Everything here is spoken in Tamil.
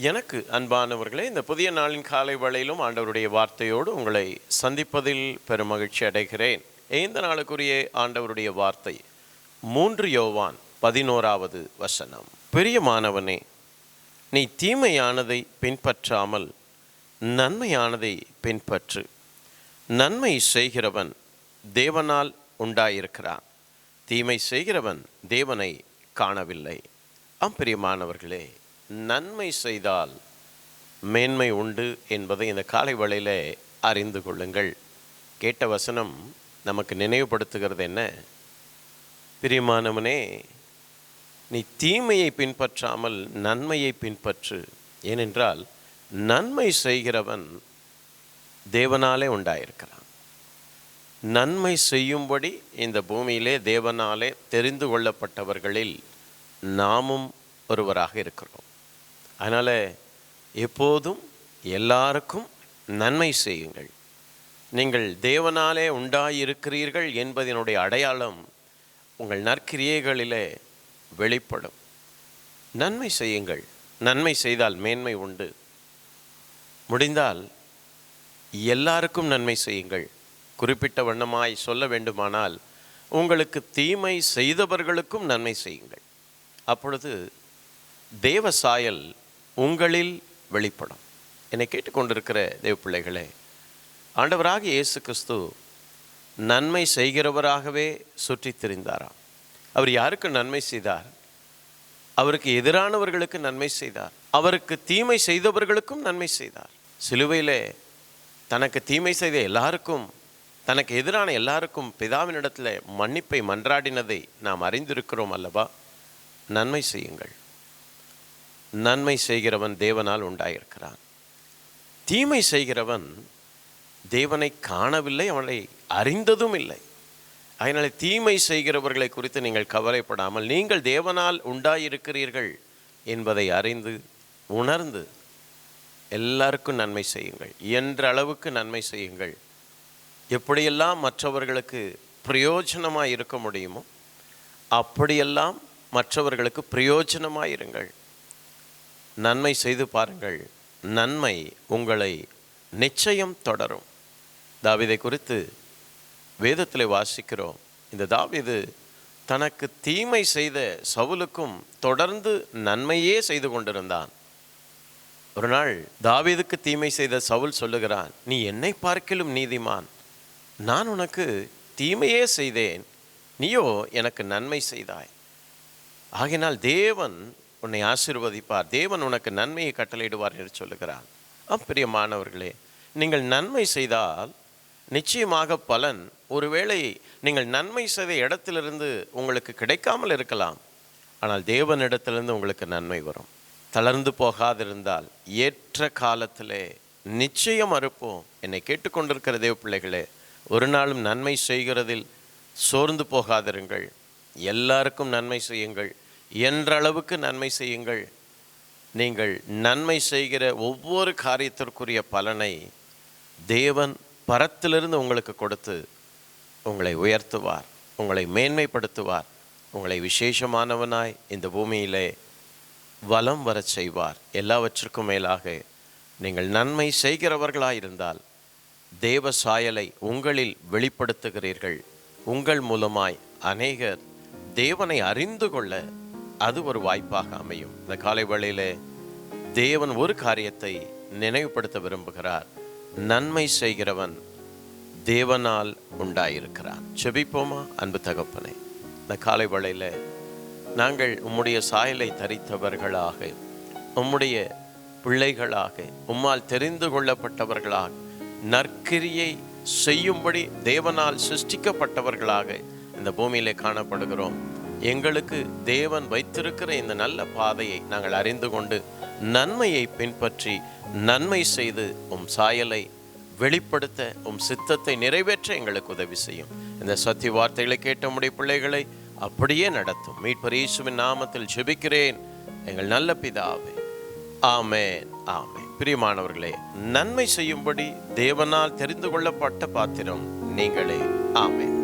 எனக்கு அன்பானவர்களே இந்த புதிய நாளின் காலை வேளையிலும் ஆண்டவருடைய வார்த்தையோடு உங்களை சந்திப்பதில் பெருமகிழ்ச்சி அடைகிறேன். இந்த நாளுக்குரிய ஆண்டவருடைய வார்த்தை மூன்று யோவான் பதினோராவது வசனம். பிரியமானவனே நீ தீமையானதை பின்பற்றாமல் நன்மையானதை பின்பற்று. நன்மை செய்கிறவன் தேவனால் உண்டாயிருக்கிறான். தீமை செய்கிறவன் தேவனை காணவில்லை. அம்பிரியமானவர்களே நன்மை செய்தால் மேன்மை உண்டு என்பதை இந்த காலை வேளையிலே அறிந்து கொள்ளுங்கள். கேட்ட வசனம் நமக்கு நினைவுபடுத்துகிறது என்ன? பிரியமானவனே நீ தீமையை பின்பற்றாமல் நன்மையை பின்பற்று. ஏனென்றால் நன்மை செய்கிறவன் தேவனாலே உண்டாயிருக்கிறான். நன்மை செய்யும்படி இந்த பூமியிலே தேவனாலே தெரிந்து கொள்ளப்பட்டவர்களில் நாமும் ஒருவராக இருக்கிறோம். அதனால் எப்போதும் எல்லாருக்கும் நன்மை செய்யுங்கள். நீங்கள் தேவனாலே உண்டாயிருக்கிறீர்கள் என்பதனுடைய அடையாளம் உங்கள் நற்கிரியைகளிலே வெளிப்படும். நன்மை செய்யுங்கள். நன்மை செய்தால் மேன்மை உண்டு. முடிந்தால் எல்லாருக்கும் நன்மை செய்யுங்கள். குறிப்பிட்ட வண்ணமாய் சொல்ல வேண்டுமானால் உங்களுக்கு தீமை செய்தவர்களுக்கும் நன்மை செய்யுங்கள். அப்பொழுது தேவ சாயல் உங்களில் வெளிப்படும். என்னை கேட்டுக்கொண்டிருக்கிற தேவ பிள்ளைகளே ஆண்டவராக இயேசு கிறிஸ்து நன்மை செய்கிறவராகவே சுற்றித் திரிந்தாராம். அவர் யாருக்கு நன்மை செய்தார்? அவருக்கு எதிரானவர்களுக்கு நன்மை செய்தார். அவருக்கு தீமை செய்தவர்களுக்கும் நன்மை செய்தார். சிலுவையிலே தனக்கு தீமை செய்த எல்லாருக்கும் தனக்கு எதிரான எல்லாருக்கும் பிதாவினிடத்தில் மன்னிப்பை மன்றாடினதை நாம் அறிந்திருக்கிறோம் அல்லவா? நன்மை செய்யுங்கள். நன்மை செய்கிறவன் தேவனால் உண்டாயிருக்கிறான். தீமை செய்கிறவன் தேவனை காணவில்லை அவனை அறிந்ததும் இல்லை. அதனால் தீமை செய்கிறவர்களை குறித்து நீங்கள் கவலைப்படாமல் நீங்கள் தேவனால் உண்டாயிருக்கிறீர்கள் என்பதை அறிந்து உணர்ந்து எல்லாருக்கும் நன்மை செய்யுங்கள். என்ற அளவுக்கு நன்மை செய்யுங்கள். எப்படியெல்லாம் மற்றவர்களுக்கு பிரயோஜனமாக இருக்க முடியுமோ அப்படியெல்லாம் மற்றவர்களுக்கு பிரயோஜனமாக இருங்கள் நன்மை செய்து பாருங்கள். நன்மை உங்களை நிச்சயம் தொடரும். தாவிதை குறித்து வேதத்தில் வாசிக்கிறோம். இந்த தாவிது தனக்கு தீமை செய்த சவுலுக்கும் தொடர்ந்து நன்மையே செய்து கொண்டிருந்தான். ஒரு நாள் தாவீதுக்கு தீமை செய்த சவுல் சொல்லுகிறான் நீ என்னை பார்க்கிலும் நீதிமான். நான் உனக்கு தீமையே செய்தேன். நீயோ எனக்கு நன்மை செய்தாய். ஆகினால் தேவன் உன்னை ஆசீர்வதிப்பார். தேவன் உனக்கு நன்மையை கட்டளையிடுவார் என்று சொல்லுகிறான் அப்பிரியமானவர்களே நீங்கள் நன்மை செய்தால் நிச்சயமாக பலன் ஒருவேளை நீங்கள் நன்மை செய்த இடத்திலிருந்து உங்களுக்கு கிடைக்காமல் இருக்கலாம். ஆனால் தேவனிடத்திலிருந்து உங்களுக்கு நன்மை வரும். தளர்ந்து போகாதிருந்தால் ஏற்ற காலத்திலே நிச்சயம் அறுப்போம். என்னை கேட்டுக்கொண்டிருக்கிற தேவ பிள்ளைகளே ஒரு நாளும் நன்மை செய்கிறதில் சோர்ந்து போகாதிருங்கள். எல்லாருக்கும் நன்மை செய்யுங்கள். என்ற அளவுக்கு நன்மை செய்யுங்கள். நீங்கள் நன்மை செய்கிற ஒவ்வொரு காரியத்திற்குரிய பலனை தேவன் பரத்திலிருந்து உங்களுக்கு கொடுத்து உங்களை உயர்த்துவார் உங்களை மேன்மைப்படுத்துவார் உங்களை விசேஷமானவனாய் இந்த பூமியிலே வலம் வரச் செய்வார். எல்லாவற்றுக்கும் மேலாக நீங்கள் நன்மை செய்கிறவர்களாயிருந்தால் தேவ சாயலை உங்களில் வெளிப்படுத்துகிறீர்கள். உங்கள் மூலமாய் அநேகர் தேவனை அறிந்து கொள்ள அது ஒரு வாய்ப்பாக அமையும். இந்த காலை வேளையிலே தேவன் ஒரு காரியத்தை நினைவுபடுத்த விரும்புகிறார். நன்மை செய்கிறவன் தேவனால் உண்டாயிருக்கிறான். செபிப்போமா? அன்பு தகப்பனே இந்த காலை வேளையில் நாங்கள் உம்முடைய சாயலை தரித்தவர்களாக உம்முடைய பிள்ளைகளாக உம்மால் தெரிந்து கொள்ளப்பட்டவர்களாக நற்கிரியை செய்யும்படி தேவனால் சிருஷ்டிக்கப்பட்டவர்களாக இந்த பூமியிலே காணப்படுகிறோம். எங்களுக்கு தேவன் வைத்திருக்கிற இந்த நல்ல பாதையை நாங்கள் அறிந்து கொண்டு நன்மையை பின்பற்றி நன்மை செய்து உம் சாயலை வெளிப்படுத்த உம் சித்தத்தை நிறைவேற்ற எங்களுக்கு உதவி செய்யும். இந்த சத்திய வார்த்தைகளை கேட்ட முடிய பிள்ளைகளை அப்படியே நடத்தும். மீட்பர் இயேசுவின் நாமத்தில் ஜெபிக்கிறேன். எங்கள் நல்ல பிதாவே ஆமேன் ஆமென். பிரியமானவர்களே நன்மை செய்யும்படி தேவனால் தெரிந்து கொள்ளப்பட்ட பாத்திரம் நீங்களே. ஆமேன்.